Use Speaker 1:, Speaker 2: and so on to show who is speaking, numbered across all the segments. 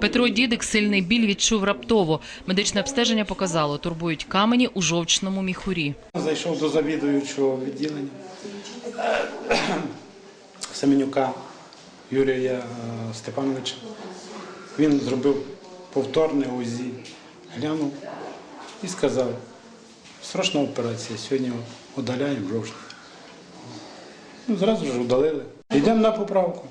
Speaker 1: Петро Дідик сильний біль відчув раптово. Медичне обстеження показало, турбують камені у жовчному міхурі.
Speaker 2: Зайшов до завідуючого відділення Семенюка Юрія е, Степановича. Він зробив повторне УЗІ, глянув і сказав, срочна операція, сьогодні удаляємо жовчник. Ну, зразу ж удалили. Йдемо на поправку.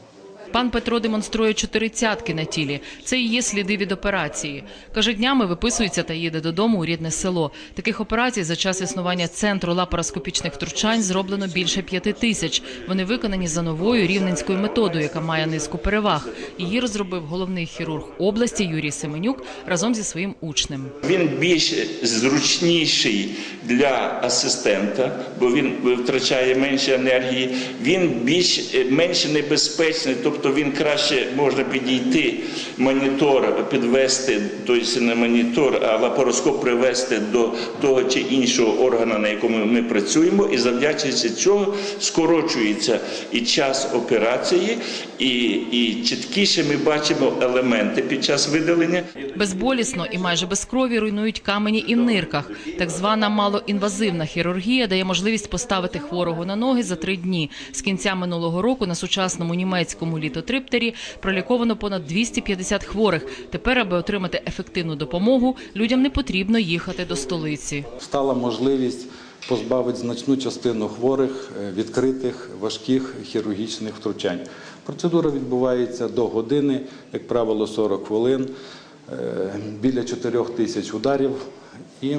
Speaker 1: Пан Петро демонструє чотири цятки на тілі. Це і є сліди від операції. Каже, днями виписується та їде додому у рідне село. Таких операцій за час існування центру лапароскопічних втручань зроблено більше п'яти тисяч. Вони виконані за новою рівненською методою, яка має низку переваг. Її розробив головний хірург області Юрій Семенюк разом зі своїм учнем.
Speaker 3: Він більш зручніший для асистента, бо він витрачає менше енергії. Він більш менш небезпечний, тобто він краще може підійти, монітор підвести, тобто не монітор, а лапароскоп привести до того чи іншого органу, на якому ми працюємо, і завдячуючи цього скорочується і час операції, і, і чіткіше ми бачимо елементи під час видалення.
Speaker 1: Безболісно і майже без крові руйнують камені і в нирках. Так звана малоінвазивна хірургія дає можливість поставити хворого на ноги за три дні. З кінця минулого року на сучасному німецькому літотриптері проліковано понад 250 хворих. Тепер, аби отримати ефективну допомогу, людям не потрібно їхати до столиці.
Speaker 4: стала можливість позбавити значну частину хворих е, відкритих важких хірургічних втручань. Процедура відбувається до години, як правило, 40 хвилин, е, біля 4 тисяч ударів і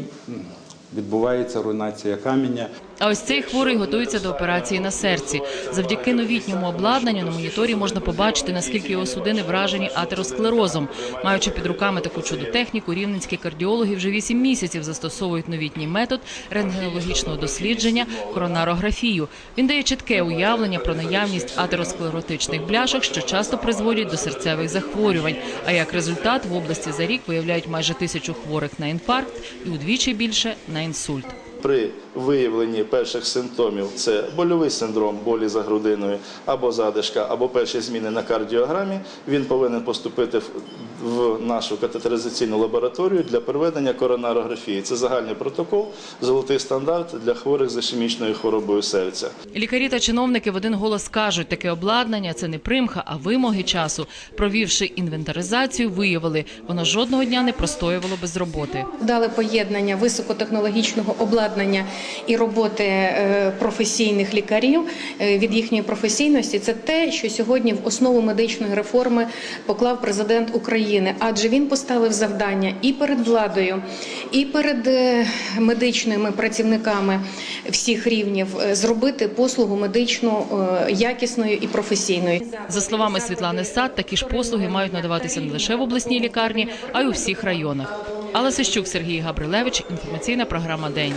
Speaker 4: відбувається руйнація каменя.
Speaker 1: А ось цей хворий готується до операції на серці. Завдяки новітньому обладнанню на моніторі можна побачити, наскільки його судини вражені атеросклерозом. Маючи під руками таку чудотехніку, рівненські кардіологи вже 8 місяців застосовують новітній метод рентгенологічного дослідження коронарографію. Він дає чітке уявлення про наявність атеросклеротичних бляшок, що часто призводять до серцевих захворювань. А як результат в області за рік виявляють майже тисячу хворих на інфаркт і удвічі більше на інсульт.
Speaker 5: При виявленні перших симптомів це больовий синдром болі за грудиною або задишка, або перші зміни на кардіограмі. Він повинен поступити в- нашу катетеризаційну лабораторію для проведення коронарографії. Це загальний протокол, золотий стандарт для хворих з ішемічною хворобою серця.
Speaker 1: Лікарі та чиновники в один голос кажуть, таке обладнання це не примха, а вимоги часу. Провівши інвентаризацію, виявили, воно жодного дня не простоювало без роботи.
Speaker 6: Вдале поєднання високотехнологічного обладнання і роботи е, професійних лікарів е, від їхньої професійності це те, що сьогодні в основу медичної реформи поклав президент України, адже він поставив завдання і перед владою, і перед е, медичними працівниками всіх рівнів зробити послугу медичну якісною і професійною.
Speaker 1: За словами Світлани Сад, такі ж послуги мають надаватися не лише в обласній лікарні, а й у всіх районах. Алла Сищук, Сергій Габрилевич. Інформаційна програма День.